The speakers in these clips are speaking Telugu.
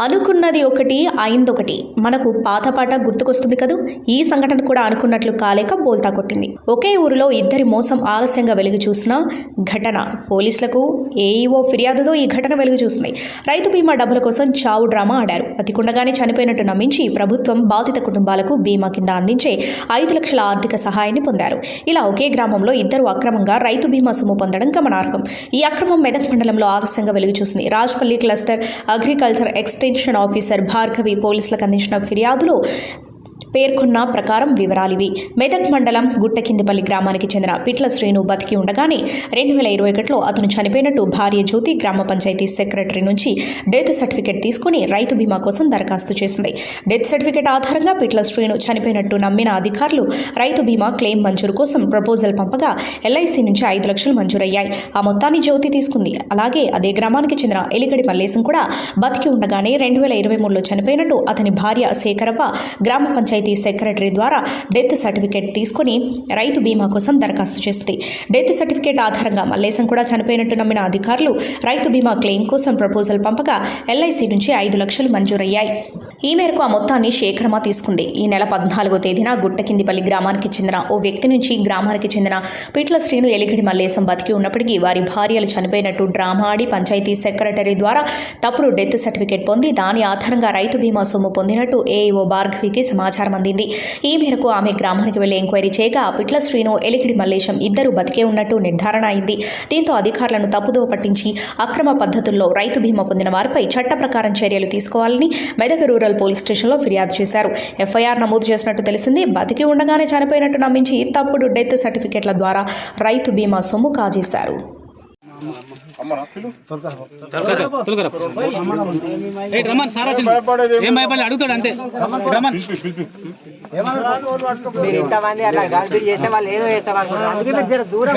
అనుకున్నది ఒకటి అయిందొకటి. మనకు పాత పాట గుర్తుకొస్తుంది కదూ? ఈ సంఘటన కూడా అనుకున్నట్లు కాలేక బోల్తా కొట్టింది. ఒకే ఊరిలో ఇద్దరి మోసం ఆలస్యంగా వెలుగు చూసిన ఘటన. పోలీసులకు ఏఈఓ ఫిర్యాదుతో ఈ ఘటన వెలుగు చూసింది. రైతు బీమా డబ్బుల కోసం చావు డ్రామా ఆడారు. అతికుండగానే చనిపోయినట్టు నమ్మించి ప్రభుత్వం బాధిత కుటుంబాలకు బీమా కింద అందించే ఐదు లక్షల ఆర్థిక సహాయాన్ని పొందారు. ఇలా ఒకే గ్రామంలో ఇద్దరు అక్రమంగా రైతు బీమా సొమ్ము పొందడం గమనార్హం. ఈ అక్రమం మెదక్ మండలంలో ఆలస్యంగా వెలుగు చూసింది. Rajpalli cluster agriculture extension officer Bhargavi పోలీసులకు అందించిన ఫిర్యాదులో పేర్కొన్న ప్రకారం వివరాలివి. మెదక్ మండలం గుట్టకిందిపల్లి గ్రామానికి చెందిన పిట్ల శ్రీను బతికి ఉండగానే రెండు వేల ఇరవై ఒకటిలో అతను చనిపోయినట్టు భార్య జ్యోతి గ్రామ పంచాయతీ సెక్రటరీ నుంచి డెత్ సర్టిఫికేట్ తీసుకుని రైతు బీమా కోసం దరఖాస్తు చేసింది. డెత్ సర్టిఫికేట్ ఆధారంగా పిట్ల శ్రీను చనిపోయినట్టు నమ్మిన అధికారులు రైతు బీమా క్లెయిమ్ మంజూరు కోసం ప్రపోజల్ పంపగా ఎల్ఐసి నుంచి ఐదు లక్షలు మంజూరయ్యాయి. ఆ మొత్తాన్ని జ్యోతి తీసుకుంది. అలాగే అదే గ్రామానికి చెందిన ఎలిగడి మల్లేశం కూడా బతికి ఉండగానే రెండు వేల ఇరవై మూడులో చనిపోయినట్టు అతని భార్య శేఖరవ్వ గ్రామ పంచాయతీ సెక్రటరీ ద్వారా డెత్ సర్టిఫికేట్ తీసుకుని రైతు బీమా కోసం దరఖాస్తు చేసింది. డెత్ సర్టిఫికేట్ ఆధారంగా మల్లేశం కూడా చనిపోయినట్టు నమ్మిన అధికారులు రైతు బీమా క్లెయిమ్ కోసం ప్రపోజల్ పంపగా ఎల్ఐసి నుంచి ఐదు లక్షలు మంజూరయ్యాయి. ఈ మేరకు ఆ మొత్తాన్ని శేఖరమ తీసుకుంది. ఈ నెల పద్నాలుగో తేదీన గుట్టకిందిపల్లి గ్రామానికి చెందిన ఓ వ్యక్తి నుంచి గ్రామానికి చెందిన పిట్ల శ్రీను ఎలిగిడి మల్లేశం బతికి ఉన్నప్పటికీ వారి భార్యలు చనిపోయినట్టు డ్రామా ఆడి పంచాయతీ సెక్రటరీ ద్వారా తప్పుడు డెత్ సర్టిఫికేట్ పొంది దాని ఆధారంగా రైతు బీమా సొమ్ము పొందినట్టు ఏఈఓ భార్గవికి సమాచారం అందింది. ఈ మేరకు ఆమె గ్రామానికి వెళ్ళి ఎంక్వైరీ చేయగా పిట్ల శ్రీను ఎలిగిడి మల్లేశం ఇద్దరు బతికే ఉన్నట్టు నిర్ధారణ అయింది. దీంతో అధికారులను తప్పుదోవ పట్టించి అక్రమ పద్ధతుల్లో రైతు బీమా పొందిన వారిపై చట్ట ప్రకారం చర్యలు తీసుకోవాలని మెదక్ రూరల్ పోలీస్ స్టేషన్లో ఫిర్యాదు చేశారు. ఎఫ్ఐఆర్ నమోదు చేసినట్టు తెలిసింది. బతికి ఉండగానే చనిపోయినట్టు నమ్మించి తప్పుడు డెత్ సర్టిఫికేట్ల ద్వారా రైతు బీమా సొమ్ము కాజేశారు. రమన్ సారా ఏం అడుగుతాడు అంతే రమన్ మీరు ఇంతమంది అట్లా చేసే వాళ్ళు ఏదో చేస్తారు అందుకే దూరం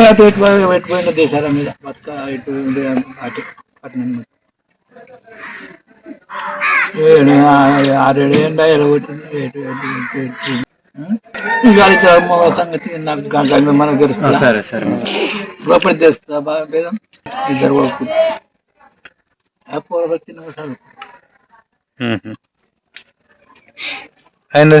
అటు ఇటు పెట్టిపోయిన దేశాల మీద బతుక ఇటు అటు పట్టణం మీద. ఏడు ఆ- ఆరేడు ఎండ ఎలగొట్టింది ఎటు ఎటు ఎటు ఎటు ఇక అది మగ సంగతి నాకు గంటల మనకు తెలుస్తుంది? సరే సరే. లోపల తెలుస్తుందా బాగా భేదం? ఇద్దరు ఆ పూల వచ్చిన అయింది.